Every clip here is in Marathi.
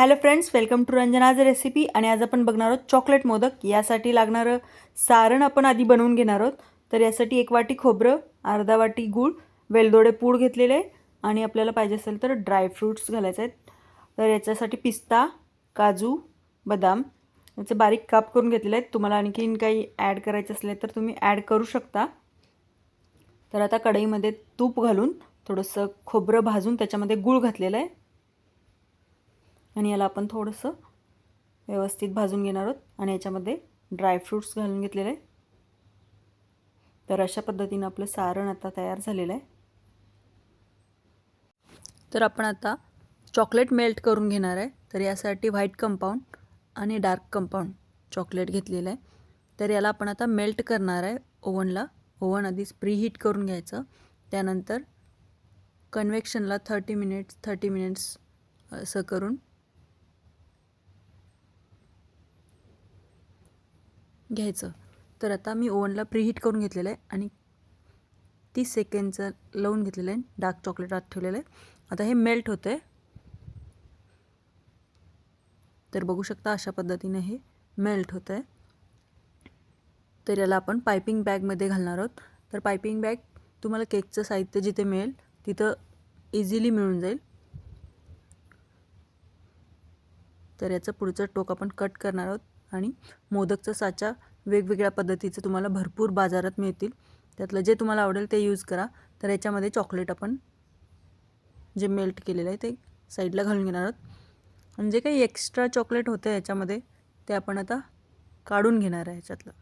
Hello friends welcome to Ranjana's recipe आणि आज आपण बघणार आहोत चॉकलेट मोदक. यासाठी लागणारं सारण आपण आधी बनवून घेणार आहोत. तर यासाठी एक वाटी खोबरं अर्धा वाटी गूळ वेलदोडे पूड घेतलेले आहे. आणि आपल्याला पाहिजे असेल तर ड्रायफ्रूट्स घालायचे आहेत. तर याच्यासाठी पिस्ता काजू बदाम याचे बारीक काप करून घेतलेले आहेत. तुम्हाला आणखीन काही ॲड करायचे असले तर तुम्ही ॲड करू शकता. तर आता कढईमध्ये तूप घालून थोडंसं खोबरं भाजून त्याच्यामध्ये गूळ घातलेलं आहे. आणि याला आपण थोडंसं व्यवस्थित भाजून घेणार आहोत आणि याच्यामध्ये ड्रायफ्रूट्स घालून घेतलेले आहे तर अशा पद्धतीनं आपलं सारण आता तयार झालेलं आहे. तर आपण आता चॉकलेट मेल्ट करून घेणार आहे. तर यासाठी व्हाईट कंपाऊंड आणि डार्क कंपाऊंड चॉकलेट घेतलेलं आहे. तर याला आपण आता मेल्ट करणार आहे ओव्हनला ओव्हन आधीच प्रीहीट करून घ्यायचं. त्यानंतर कन्व्हेक्शनला थर्टी मिनिट्स थर्टी मिनिट्स असं करून घ्यायचं. तर आता मी ओव्हनला प्रीहीट करून घेतलेलं आहे आणि तीस सेकंडचं लावून घेतलेलं आहे. डार्क चॉकलेट आत ठेवलेलं आहे. आता हे मेल्ट होतं आहे तर बघू शकता अशा पद्धतीने हे मेल्ट होतं आहे तर याला आपण पायपिंग बॅगमध्ये घालणार आहोत. तर पायपिंग बॅग तुम्हाला केकचं साहित्य जिथे मिळेल तिथं इझिली मिळून जाईल. तर याचं पुढचं टोक आपण कट करणार आहोत. आणि मोदकचं साचा वेगवेगळ्या पद्धतीचं तुम्हाला भरपूर बाजारात मिळतील. त्यातलं जे तुम्हाला आवडेल ते यूज करा. तर याच्यामध्ये चॉकलेट आपण जे मेल्ट केलेलं आहे ते साईडला घालून घेणार आहोत. आणि जे काही एक्स्ट्रा चॉकलेट होतं याच्यामध्ये ते आपण आता काढून घेणार आहे ह्याच्यातलं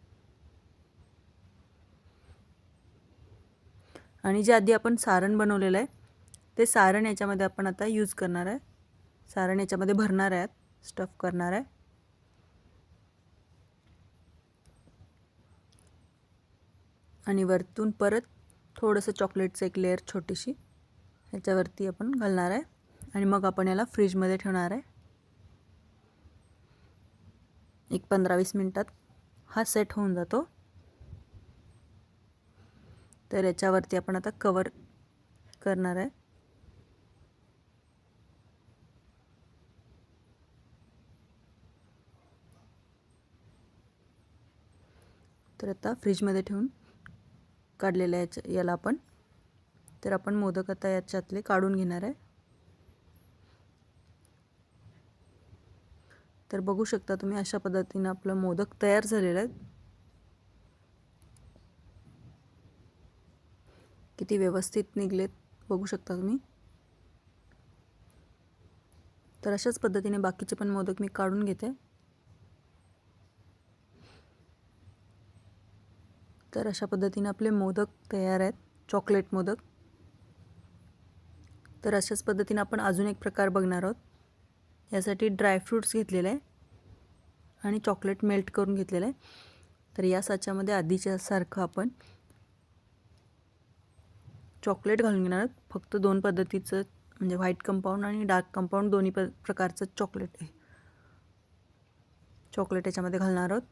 आणि जे आधी आपण सारण बनवलेलं आहे ते सारण याच्यामध्ये आपण आता यूज करणार आहे. सारण याच्यामध्ये भरणार आहे स्टफ करणार आहे. आणि वरतून परत थोडंसं चॉकलेटचं एक लेअर छोटीशी ह्याच्यावरती आपण घालणार आहे. आणि मग आपण याला फ्रीजमध्ये ठेवणार आहे. एक पंधरा वीस मिनटात हा सेट होऊन जातो. तर याच्यावरती आपण आता कवर करणार आहे. तर आता फ्रीजमध्ये ठेवून काढलेल्या याच्या याला आपण. तर आपण मोदक आता याच्यातले काढून घेणार आहे. तर बघू शकता तुम्ही अशा पद्धतीनं आपलं मोदक तयार झालेलं आहे. किती व्यवस्थित निघलेत बघू शकता तुम्ही. तर अशाच पद्धतीने बाकीचे पण मोदक मी काढून घेते. तर अशा पद्धतीने आपले मोदक तयार आहेत चॉकलेट मोदक. तर अशाच पद्धतीने आपण अजून एक प्रकार बघणार आहोत. यासाठी ड्रायफ्रूट्स घेतलेले आहे आणि चॉकलेट मेल्ट करून घेतलेलं आहे. तर या साच्यामध्ये आधीच्यासारखं आपण चॉकलेट घालून घेणार आहोत. फक्त दोन पद्धतीचं म्हणजे व्हाईट कंपाऊंड आणि डार्क कंपाऊंड दोन्ही प प्रकारचं चॉकलेट आहे. चॉकलेट याच्यामध्ये घालणार आहोत.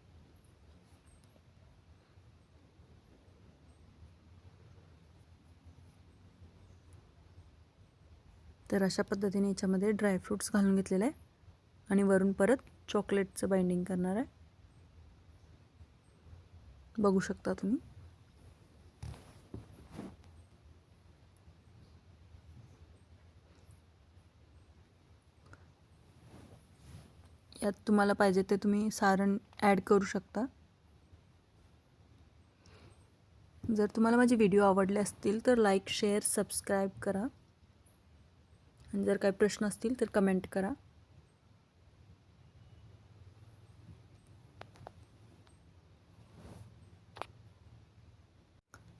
तर अशा पद्धतीने याच्यामध्ये ड्रायफ्रूट्स घालून घेतलेलं आहे. आणि वरून परत चॉकलेटचं बाइंडिंग करणार आहे. बघू शकता तुम्ही. यात तुम्हाला पाहिजे ते तुम्ही सारण ॲड करू शकता. जर तुम्हाला माझे व्हिडिओ आवडले असतील तर लाईक शेअर सबस्क्राईब करा. आणि जर काही प्रश्न असतील तर कमेंट करा.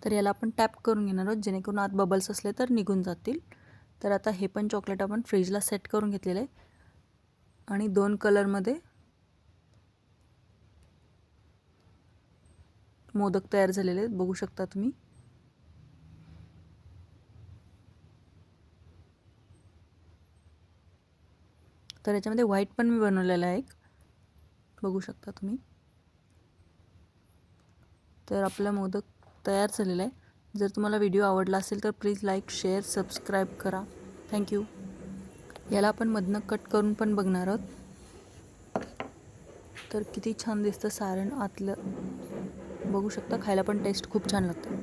तर याला आपण टॅप करून घेणार आहोत. जेणेकरून आत बबल्स असले तर निघून जातील. तर आता हे पण चॉकलेट आपण फ्रीजला सेट करून घेतलेलं आहे. आणि दोन कलरमध्ये मोदक तयार झालेले आहेत. बघू शकता तुम्ही. तर याच्यामध्ये व्हाईट पण मी बनवलेला आहे एक. बघू शकता तुम्ही. तर आपला मोदक तयार झालेला आहे. जर तुम्हाला व्हिडिओ आवडला असेल तर प्लीज लाईक शेअर सबस्क्राईब करा. थँक्यू याला आपण मधनं कट करून पण बघणार आहोत. तर किती छान दिसतं सारण आतलं. बघू शकता खायला पण टेस्ट खूप छान लागतं.